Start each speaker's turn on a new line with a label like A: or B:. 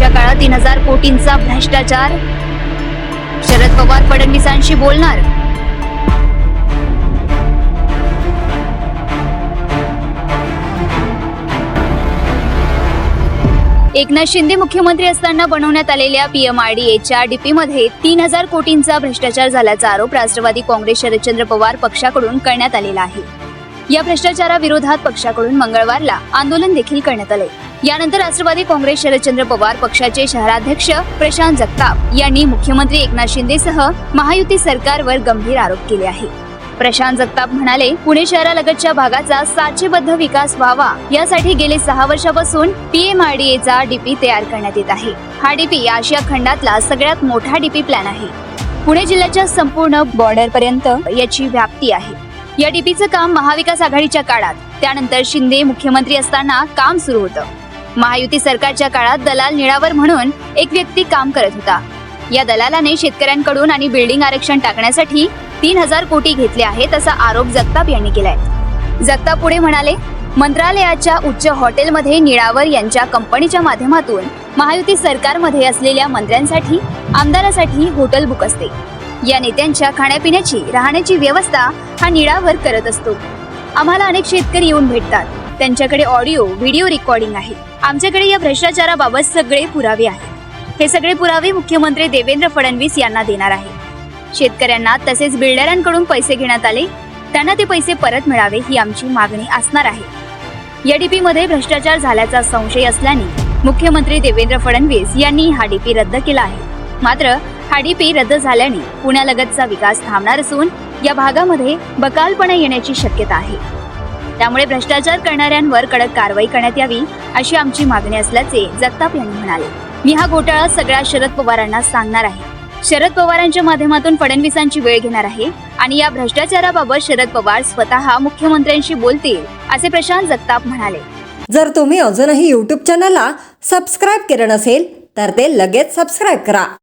A: आघाडीच्या काळात तीन हजार कोटींचा भ्रष्टाचार. शरद पवार फडणवीसांशी बोलणार. एकनाथ शिंदे मुख्यमंत्री असताना बनवण्यात आलेल्या पीएमआरडीएच्या डीपीमध्ये तीन हजार कोटींचा भ्रष्टाचार झाल्याचा आरोप राष्ट्रवादी काँग्रेस शरदचंद्र पवार पक्षाकडून करण्यात आलेला आहे. या भ्रष्टाचाराविरोधात पक्षाकडून मंगळवारला आंदोलन देखील करण्यात आले यानंतर राष्ट्रवादी काँग्रेस शरदचंद्र पवार पक्षाचे शहराध्यक्ष प्रशांत जगताप यांनी मुख्यमंत्री एकनाथ शिंदेसह महायुती सरकारवर गंभीर आरोप केले आहे प्रशांत जगताप म्हणाले पुणे शहरालगतच्या भागाचा साचेबद्ध विकास व्हावा यासाठी गेले सहा वर्षापासून पीएमआरडीएचा डीपी तयार करण्यात येत आहे. हा डीपी आशिया खंडातला सगळ्यात मोठा डीपी प्लॅन आहे. पुणे जिल्ह्याच्या संपूर्ण बॉर्डर पर्यंत याची व्याप्ती आहे. या डीपीचं काम महाविकास आघाडीच्या काळात त्यानंतर शिंदे मुख्यमंत्री असताना काम सुरू होतं. महायुती सरकारच्या काळात दलाल निळावर म्हणून एक व्यक्ती काम करत होता. या दलालाने शेतकऱ्यांकडून आणि बिल्डिंग आरक्षण टाकण्यासाठी तीन हजार कोटी घेतले आहेत असा आरोप जगताप यांनी केलाय. जगताप पुढे म्हणाले मंत्रालयाच्या उच्च हॉटेलमध्ये निळावर यांच्या कंपनीच्या माध्यमातून महायुती सरकारमध्ये असलेल्या मंत्र्यांसाठी आमदारासाठी हॉटेल बुक असते. या नेत्यांच्या खाण्यापिण्याची राहण्याची व्यवस्था हा निळावर करत असतो. आम्हाला अनेक शेतकरी येऊन भेटतात. त्यांच्याकडे ऑडिओ व्हिडिओ रेकॉर्डिंग आहे. आमच्याकडे या भ्रष्टाचाराबाबत सगळे पुरावे आहेत. हे सगळे पुरावे मुख्यमंत्री देवेंद्र फडणवीस यांना देणार आहे. शेतकऱ्यांना तसेच बिल्डरांकडून पैसे घेण्यात आले त्यांना ते पैसे परत मिळावे ही आमची मागणी असणार आहे. या डीपी मध्ये भ्रष्टाचार झाल्याचा संशय असल्याने मुख्यमंत्री देवेंद्र फडणवीस यांनी हा डीपी रद्द केला आहे. मात्र हा डीपी रद्द झाल्याने पुण्यालगतचा विकास थांबणार असून या भागामध्ये बकालपणा येण्याची शक्यता आहे. त्यामुळे भ्रष्टाचार करणाऱ्यांवर कडक कारवाई करण्यात यावी अशी आमची मागणी असल्याचे जगताप यांनी म्हणाले. मी हा घोटाळा सगळ्या शरद पवारांना सांगणार आहे. शरद पवारांच्या माध्यमातून फडणवीसांची वेळ घेणार आहे आणि या भ्रष्टाचाराबाबत शरद पवार स्वतः मुख्यमंत्र्यांशी बोलतील असे प्रशांत जगताप म्हणाले.
B: जर तुम्ही अजूनही यूट्यूब चॅनलला सबस्क्राईब केलं नसेल तर ते लगेच सबस्क्राईब करा.